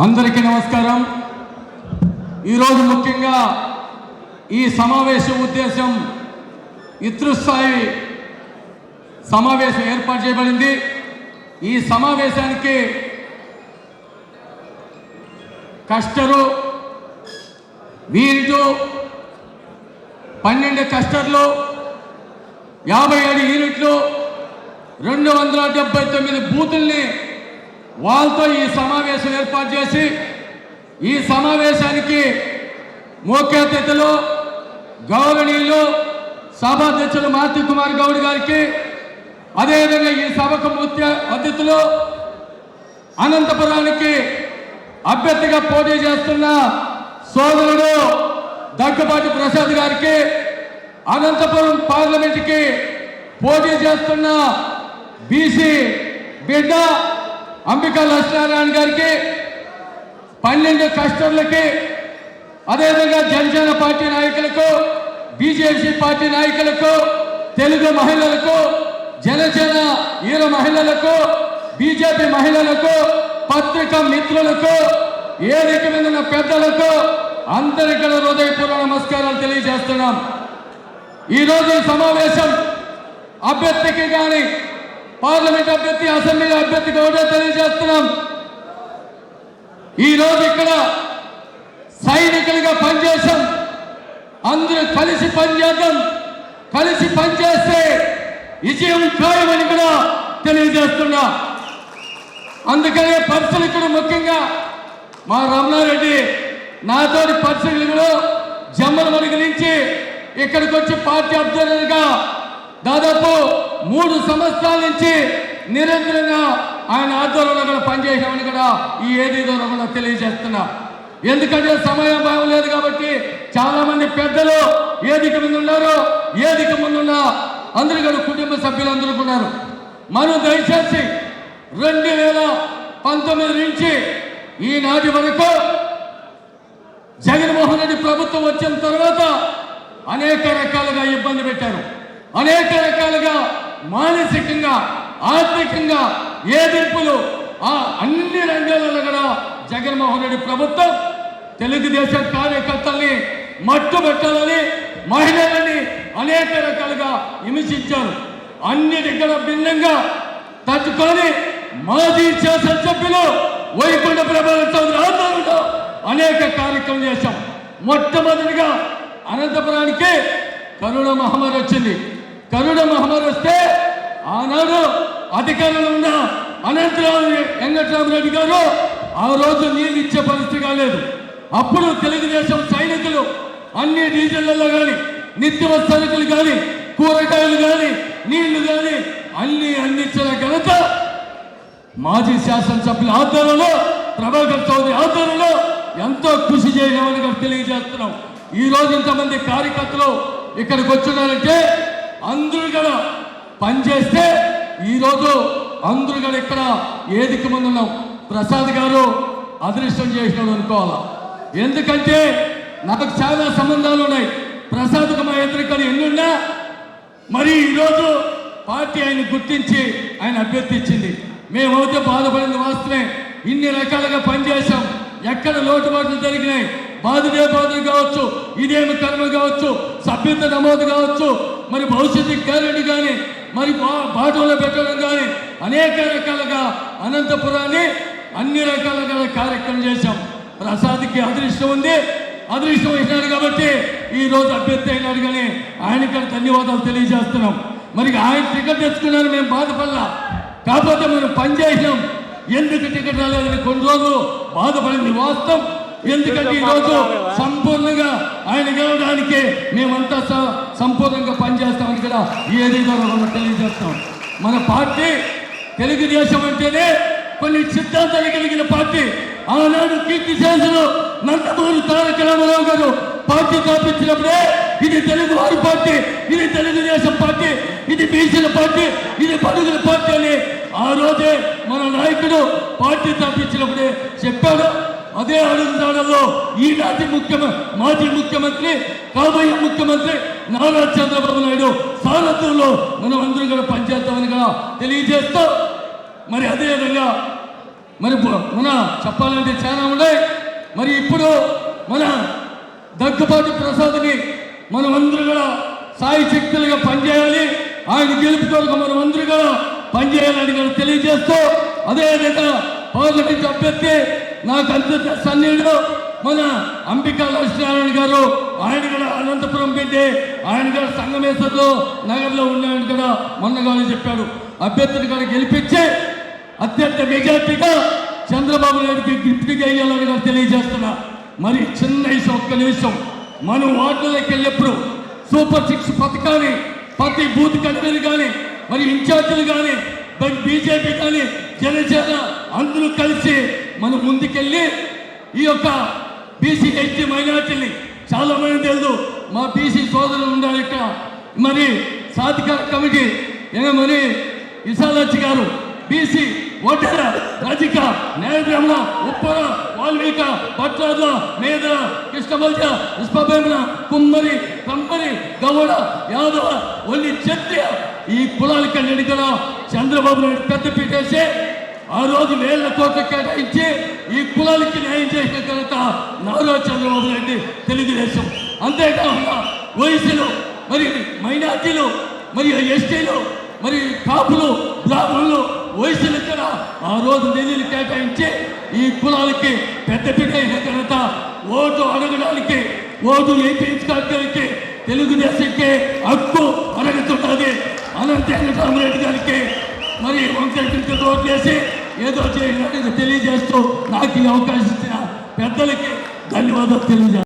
అందరికీ నమస్కారం. ఈరోజు ముఖ్యంగా ఈ సమావేశం ఉద్దేశం ఇతృస్థాయి సమావేశం ఏర్పాటు చేయబడింది. ఈ సమావేశానికి కష్టరు వీరితో పన్నెండు కస్టర్లు యాభై ఏడు యూనిట్లు రెండు వందల డెబ్బై తొమ్మిది బూతుల్ని వాళ్ళతో ఈ సమావేశం ఏర్పాటు చేసి ఈ సమావేశానికి ముఖ్య అతిథులు గౌరవనీయులు సభాధ్యక్షులు మాతి కుమార్ గౌడ్ గారికి అదేవిధంగా ఈ సభకు ముఖ్య అతిథులు అనంతపురానికి అభ్యర్థిగా పోటీ చేస్తున్న సోదరుడు దగ్గుబాటి ప్రసాద్ గారికి అనంతపురం పార్లమెంట్కి పోటీ చేస్తున్న బీసీ బిడ్డ అంబికా లక్ష్మీనారాయణ గారికి పన్నెండు కస్టర్లకి అదేవిధంగా జనసేన పార్టీ నాయకులకు బీజేపీ పార్టీ నాయకులకు తెలుగు మహిళలకు జనసేన ఈర మహిళలకు బీజేపీ మహిళలకు పత్రికా మిత్రులకు ఏ రకమైన పెద్దలకు అందరికీ హృదయపూర్వ నమస్కారాలు తెలియజేస్తున్నాం. ఈరోజు సమావేశం అభ్యర్థికి కానీ పార్లమెంట్ అభ్యర్థి అసెంబ్లీ అభ్యర్థి కూడా తెలియజేస్తున్నాం. ఈరోజు ఇక్కడ సైనికులుగా పనిచేసాం అందరూ కలిసి పనిచేద్దాం. కలిసి పనిచేస్తే విజయం ఖాయమని కూడా తెలియజేస్తున్నా. అందుకనే పరిశీలకుడు ముఖ్యంగా మా రమణారెడ్డి నాతోటి పరిశీలకుడు జమ్మల మడుగు నుంచి ఇక్కడికి వచ్చి పార్టీ అభ్యర్థులుగా దాదాపు మూడు సంవత్సరాల నుంచి నిరంతరంగా ఆయన ఆధ్వర్యంలో కూడా పనిచేసామని కూడా ఈ ఏది ద్వారా కూడా తెలియజేస్తున్నా. ఎందుకంటే సమయం భావం లేదు కాబట్టి చాలా మంది పెద్దలు ఏదిక ముందు ఉన్నారు ఏదిక ముందున్న అందరూ కూడా కుటుంబ సభ్యులు అందరూ ఉన్నారు. మనం దయచేసి రెండు వేల పంతొమ్మిది నుంచి ఈనాటి వరకు జగన్మోహన్ రెడ్డి ప్రభుత్వం వచ్చిన తర్వాత అనేక రకాలుగా ఇబ్బంది పెట్టారు. అనేక రకాలుగా మానసికంగా ఆర్థికంగా ఏదింపులు ఆ అన్ని రంగాలలో కూడా జగన్మోహన్ రెడ్డి ప్రభుత్వం తెలుగుదేశం కార్యకర్తల్ని మట్టుబెట్టాలని మహిళలని అనేక రకాలుగా హింసించారు. అన్నిటి భిన్నంగా తట్టుకొని మాజీ శాసనసభ్యులు వైకుంఠ ప్రభావ చౌదరి ఆధ్వర్యంలో అనేక కార్యక్రమం చేశాం. మొట్టమొదటిగా అనంతపురానికి కరుణ మహమ్మారి వచ్చింది. కరుణ మహమ్మారి వస్తే ఆనాడు అధికారంలో ఉన్న అనంతరావు వెంకటరామరెడ్డి గారు ఆ రోజు నీళ్ళు ఇచ్చే పరిస్థితి కాలేదు. అప్పుడు తెలుగుదేశం సైనికులు అన్ని డీజిళ్ళలో కానీ నిత్య సరుకులు కానీ కూరగాయలు కానీ నీళ్ళు కానీ అన్ని అందించిన ఘనత మాజీ శాసనసభ్యుల ఆధ్వర్యంలో ప్రభాకర్ చౌదరి ఆధ్వర్యంలో ఎంతో కృషి చేయడం అని తెలియజేస్తున్నాం. ఈ రోజు ఇంతమంది కార్యకర్తలు ఇక్కడికి వచ్చినారంటే అందరూ కూడా పనిచేస్తే ఈరోజు అందరూ కూడా ఇక్కడ ఏదికి ముందు ఉన్నాం. ప్రసాద్ గారు అదృష్టం చేసినాడు అనుకోవాలా? ఎందుకంటే నాకు చాలా సంబంధాలు ఉన్నాయి. ప్రసాద్కు మా ఇద్దరు ఎన్నున్నా మరి ఈరోజు పార్టీ ఆయన గుర్తించి ఆయన అభ్యర్థించింది. మేమైతే బాధపడింది వాస్తవే ఇన్ని రకాలుగా పనిచేశాం. ఎక్కడ లోటుబాట్లు జరిగినాయి? బాధుడే బాధలు కావచ్చు ఇదేమి కర్మ కావచ్చు సభ్యత నమోదు కావచ్చు మరి భవిష్యత్తు గ్యారెంటీ కానీ మరి బా- బాటలో పెట్టడం కానీ అనేక రకాలుగా అనంతపురాన్ని అన్ని రకాలుగా కార్యక్రమం చేశాం. ప్రసాద్కి అదృష్టం ఉంది. అదృష్టం ఇచ్చినాడు కాబట్టి ఈ రోజు అభ్యర్థి అయినాడు కానీ ఆయనకి ధన్యవాదాలు తెలియజేస్తున్నాం. మరి ఆయన టికెట్ తెచ్చుకున్నారు మేము బాధపడలా. కాకపోతే మనం పనిచేసాం ఎందుకు టికెట్ రాలేదని కొన్ని రోజులు బాధపడింది వాస్తవం ఎందుకంటే ఈ రోజు సంపూర్ణంగా ఆయన గెలవడానికి మేమంతా స- సంపూర్ణంగా పనిచేస్తామని కదా ఏది ద్వారా మనం తెలియజేస్తాం. మన పార్టీ తెలుగుదేశం అంటేనే కొన్ని సిద్ధాంతాలు కలిగిన పార్టీ. ఆనాడు కీర్తి చేసిన నందమూరి తారక రామారావు గారు పార్టీ స్థాపించినప్పుడే ఇది తెలుగు వారి పార్టీ ఇది తెలుగుదేశం పార్టీ ఇది బీసీల పార్టీ ఇది పడుగుల పార్టీ అని ఆ రోజే మన నాయకుడు పార్టీ స్థాపించినప్పుడే చెప్పాడు. అదే అడుగుదాడలో ఈనాటి ముఖ్యమంత్రి మాజీ ముఖ్యమంత్రి కాబోయే ముఖ్యమంత్రి నారా చంద్రబాబు నాయుడు సారథ్యంలో మనం అందరం కూడా పనిచేస్తామని కూడా తెలియజేస్తూ మరి అదేవిధంగా మరి మన చెప్పాలంటే చాలా ఉన్నాయి. మరి ఇప్పుడు మన దగ్గపాటి ప్రసాద్ని మనం అందరూ కూడా సాయి శక్తులుగా పనిచేయాలి. ఆయన గెలుపు మనం అందరూ కూడా పనిచేయాలని కూడా తెలియజేస్తూ అదేవిధంగా పార్లమెంట్ అభ్యర్థి నాకు అంత సన్నిహితుడు మన అంబికా లక్ష్మీనారాయణ గారు. ఆయన కూడా అనంతపురం పెట్టి ఆయన కూడా సంగమేశ్వర్లో నగర్లో ఉన్నాయని కూడా మొన్నగానే చెప్పాడు. అభ్యర్థిని కూడా గెలిపించి అత్యంత మెజార్టీగా చంద్రబాబు నాయుడికి గిఫ్ట్ చేయాలని కూడా తెలియజేస్తున్నా. మరి చిన్న విషయం ఒక్క నిమిషం. మనం వార్డులోకి వెళ్ళినప్పుడు సూపర్ సిక్స్ పథకాన్ని ప్రతి బూత్ కన్వీనర్ కానీ మరి ఇన్ఛార్జీలు కానీ మరి బీజేపీ కానీ జనసేన అందరూ కలిసి మనం ముందుకెళ్ళి ఈ యొక్క బీసీ ఎస్టీ మైనార్టీని చాలా మంది తెలుసు. మా బీసీ సోదరులు ఉన్నారు ఇక్కడ మరి సాధికార కమిటీ ఏ మరి విశాలచ్చి గారు బీసీ ఒడ్డర రజిక న్యాయబ్రహ్మణ ఉప్పర వాల్మీక పట్రాజ మేద కృష్ణమల్జ విశ్వభేమన కుమ్మరి కమ్మరి గౌడ యాదవ ఒల్లి క్షత్రియ ఈ కులాలకన్నిటి కూడా చంద్రబాబు నాయుడు పెద్ద పీటేసి ఆ రోజు వేళ్ళ తోట కేటాయించి ఈ కులాలకి న్యాయం చేసిన ఘనత నారా చంద్రబాబు నాయుడు తెలుగుదేశం. అంతేకాకుండా వయసులు మరి మైనార్టీలు మరి ఎస్టీలు మరి కాపులు బ్రాహ్మణులు వయసులు కూడా ఆ రోజు నిధులు కేటాయించి ఈ కులాలకి పెద్ద అయిన ఘనత ఓటు అడగడానికి ఓటు వేయించుకోవడానికి తెలుగుదేశంకి హక్కు అడగతున్నది అనంత రామరెడ్డి గారికి మరి వంకరెడ్డి ఓట్లు వేసి ఏదో చేయాలని తెలియజేస్తూ నాకు ఈ అవకాశం ఇచ్చిన పెద్దలకి ధన్యవాదాలు తెలియజేస్తాను